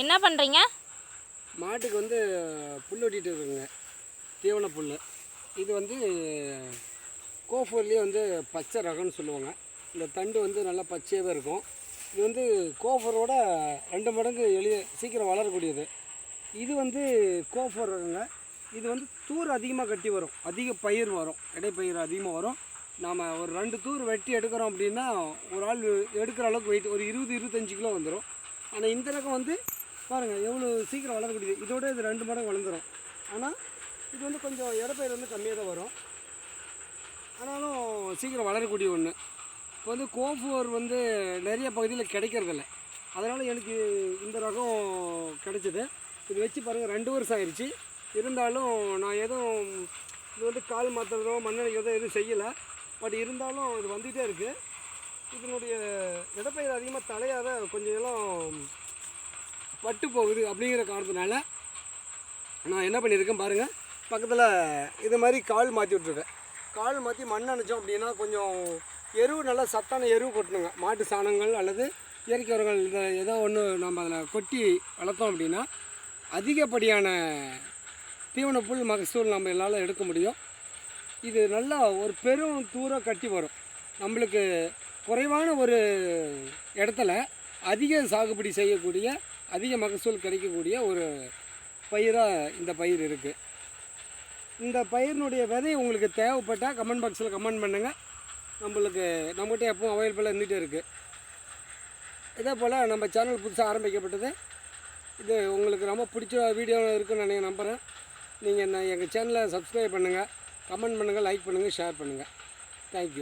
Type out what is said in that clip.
என்ன பண்ணுறீங்க மாட்டுக்கு வந்து புல் வெட்டிகிட்டு இருக்குங்க. தீவன புல். இது வந்து கோஃபூர்லேயே வந்து பச்சை ரகம்னு சொல்லுவாங்க. இந்த தண்டு வந்து நல்லா பச்சையாகவே இருக்கும். இது வந்து கோஃபரோட ரெண்டு மடங்கு எளிய சீக்கிரம் வளரக்கூடியது. இது வந்து கோஃபர் ரகங்க. இது வந்து தூர் அதிகமாக கட்டி வரும். அதிக பயிர் வரும். இடைப்பயிர் அதிகமாக வரும். நாம் ஒரு ரெண்டு தூர் வெட்டி எடுக்கிறோம் அப்படின்னா ஒரு ஆள் எடுக்கிற அளவுக்கு வெயிட் ஒரு இருபது இருபத்தஞ்சு கிலோ வந்துடும் ஆனால் இந்த ரகம் வந்து பாருங்கள் எவ்வளோ சீக்கிரம் வளரக்கூடியது. இதோட இது ரெண்டு மடங்கு வளர்ந்துடும் ஆனால் இது வந்து கொஞ்சம் இடப்பயிர் வந்து கம்மியாக தான் வரும். ஆனாலும் சீக்கிரம் வளரக்கூடிய ஒன்று இப்போ வந்து கோஃபோர் வந்து நிறைய பகுதியில் கிடைக்கிறதில்ல. அதனால் எனக்கு இந்த ரகம் கிடைச்சிது. இது வச்சு பாருங்கள் ரெண்டு வருஷம் ஆயிடுச்சு இருந்தாலும் நான் எதுவும் இது வந்து கால் மாற்றுறதோ மண்ணெண்ணைக்கிறதோ எதுவும் செய்யலை. பட் இருந்தாலும் இது வந்துகிட்டே இருக்குது இதனுடைய இடப்பயிர் அதிகமாக தலையாத கொஞ்சம் எல்லாம் பட்டு போகுது அப்படிங்கிற காரணத்தினால நான் என்ன பண்ணியிருக்கேன் பாருங்கள் பக்கத்தில் இது மாதிரி கால் மாற்றி விட்ருக்கேன் கால் மாற்றி மண் அணைச்சோம் அப்படின்னா கொஞ்சம் எருவு நல்லா சத்தான எருவு கொட்டணுங்க மாட்டு சாணங்கள் அல்லது இயற்கை உரங்கள் இதை ஏதோ ஒன்று நம்ம அதில் கொட்டி வளர்த்தோம் அப்படின்னா அதிகப்படியான தீவன புல் மகசூல் நம்ம என்னால் எடுக்க முடியும். இது நல்லா ஒரு பெரும் தூரம் கட்டி வரும். நம்மளுக்கு குறைவான ஒரு இடத்துல அதிக சாகுபடி செய்யக்கூடிய அதிக மகசூல் கிடைக்கக்கூடிய ஒரு பயிராக இந்த பயிர் இருக்குது இந்த பயிரினுடைய விதை உங்களுக்கு தேவைப்பட்டால் கமெண்ட் பாக்ஸில் கமெண்ட் பண்ணுங்கள் நம்மளுக்கு நம்மகிட்ட எப்பவும் அவைலபிளாக இருந்துகிட்டே இருக்குது இதே போல் நம்ம சேனல் புதுசாக ஆரம்பிக்கப்பட்டது. இது உங்களுக்கு ரொம்ப பிடிச்ச வீடியோ இருக்குன்னு நான் நம்புகிறேன் நீங்கள் என்ன எங்கள் சேனலை சப்ஸ்கிரைப் பண்ணுங்கள் கமெண்ட் பண்ணுங்கள் லைக் பண்ணுங்கள் ஷேர் பண்ணுங்கள் தேங்க்யூ